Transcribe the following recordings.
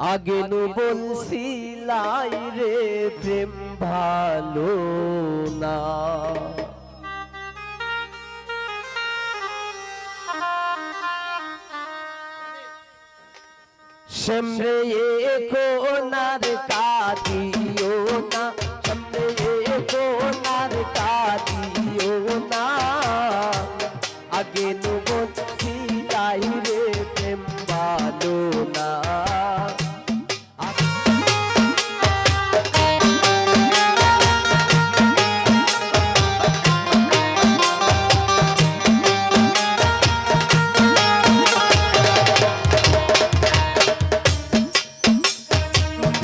আগে নু বলছিলাই রে প্রেম ভালো না। সেমরে এ কোনার কাদিও না।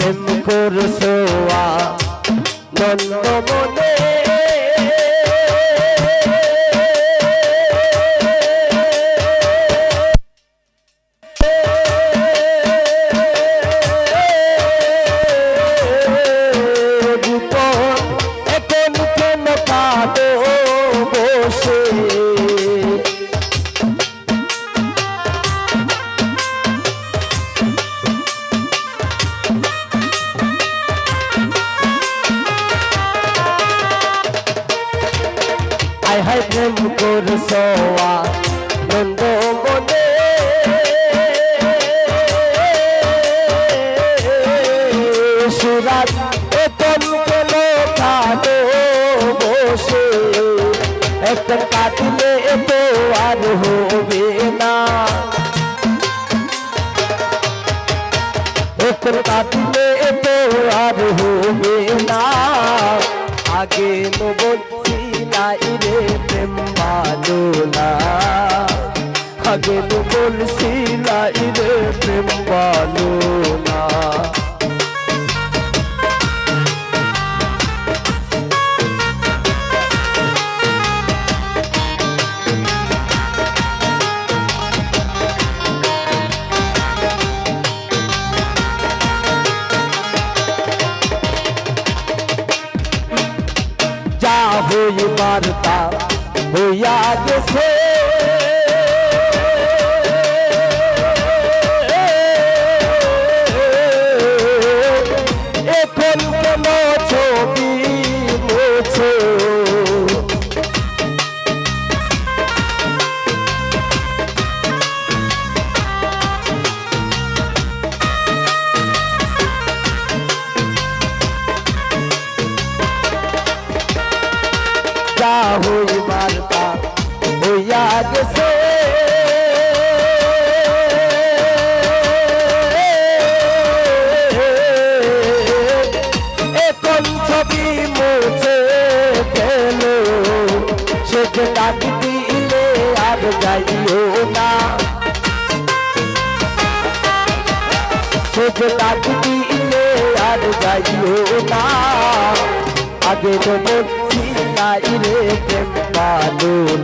প্রেম করছ নন্দ মনে হাই প্রেম করছ নন্দ মনে সুরাত এখন কেন কাঁদো বসে এখন কাটলে তো আর হবে না এখন কাটলে তো আর হবে না আগে নো আগে নো বলছি নাই রে প্রেম ভালো না যা হইবার তা হইয়া গেছে যা হইবার তা হইয়া গেছে। ডাক দিলে আর যাইও না। সে ডাক দিলে আর যাইও না। আগে তো নাই রে প্রেম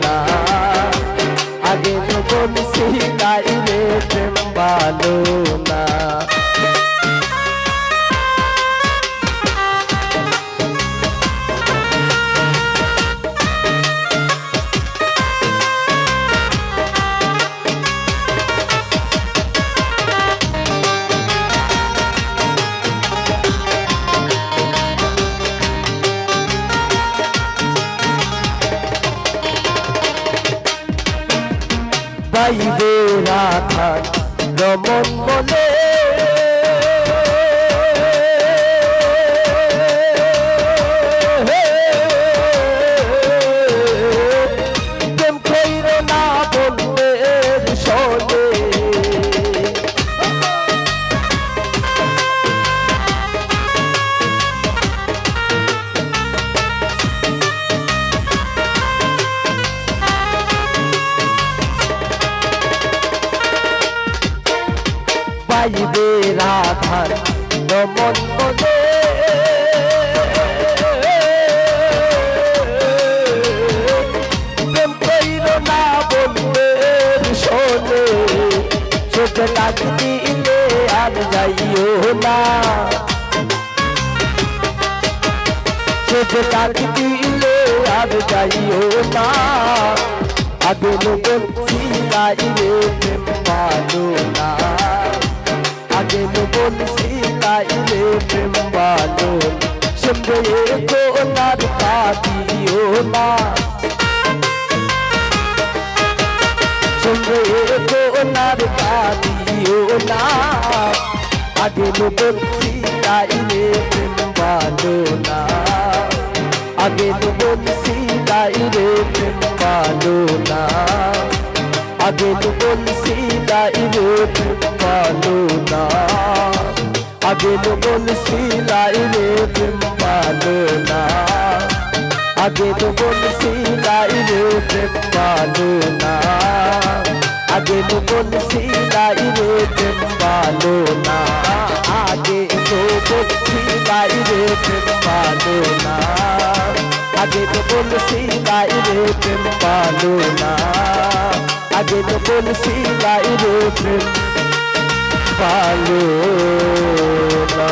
না আগে তো বলছি নাই রে প্রেম না বাইবে রাখা রমন পাইবে রাধার নমন মনে। প্রেম কইর না বলবে শোনে, চোখে ডাক দিলে আর যাইও না। চোখে ডাক দিলে আর যাইও না। আগে বলছি জীবন শিলাই রে প্রেম বালন সন্দেহের কোনার পা দিও না সন্দেহের কোনার পা দিও না আগে নতুন শিলাই রে প্রেম বালন আগে নতুন শিলাই রে প্রেম বালন আগে নতুন শিলাই রে প্রেম ভালো না। আগে বলছি তাই রে প্রেম ভালো না। আগে তো বলছি লাই রে প্রেম ভালো না। আগে তো বলছি লাই রে প্রেম ভালো না। আগে তো বলছি লাই রে প্রেম ভালো না। আগে তো বলছি লাই রে প্রেম ভালো না। লাগে তো বলছি লাই রে ভালো না।